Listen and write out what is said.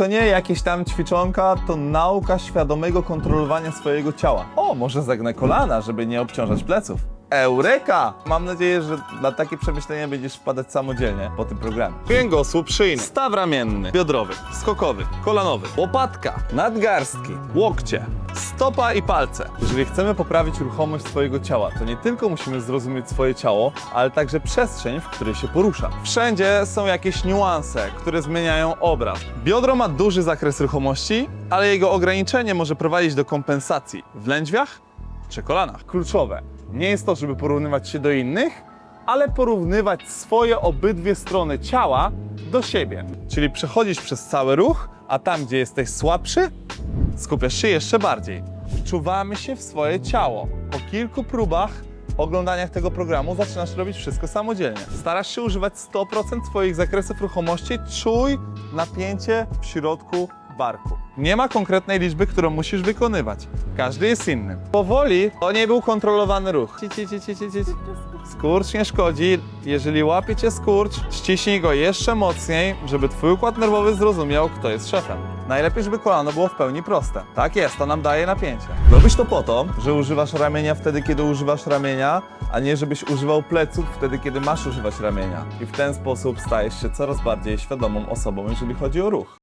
to nie jakieś tam ćwiczonka, to nauka świadomego kontrolowania swojego ciała. O, może zagnę kolana, żeby nie obciążać pleców. Eureka! Mam nadzieję, że na takie przemyślenia będziesz wpadać samodzielnie po tym programie. Kręgosłup szyjny, staw ramienny, biodrowy, skokowy, kolanowy, łopatka, nadgarstki, łokcie, stopa i palce. Jeżeli chcemy poprawić ruchomość swojego ciała, to nie tylko musimy zrozumieć swoje ciało, ale także przestrzeń, w której się porusza. Wszędzie są jakieś niuanse, które zmieniają obraz. Biodro ma duży zakres ruchomości, ale jego ograniczenie może prowadzić do kompensacji w lędźwiach czy kolanach. Kluczowe nie jest to, żeby porównywać się do innych, ale porównywać swoje obydwie strony ciała do siebie. Czyli przechodzisz przez cały ruch, a tam, gdzie jesteś słabszy, skupiasz się jeszcze bardziej. Wczuwamy się w swoje ciało. Po kilku próbach, oglądaniach tego programu zaczynasz robić wszystko samodzielnie. Starasz się używać 100% swoich zakresów ruchomości, czuj napięcie w środku barku. Nie ma konkretnej liczby, którą musisz wykonywać. Każdy jest inny. Powoli to nie był kontrolowany ruch. Ci. Skurcz nie szkodzi. Jeżeli łapie cię skurcz, ściśnij go jeszcze mocniej, żeby twój układ nerwowy zrozumiał, kto jest szefem. Najlepiej, żeby kolano było w pełni proste. Tak jest, to nam daje napięcie. Robisz to po to, że używasz ramienia wtedy, kiedy używasz ramienia, a nie żebyś używał pleców wtedy, kiedy masz używać ramienia. I w ten sposób stajesz się coraz bardziej świadomą osobą, jeżeli chodzi o ruch.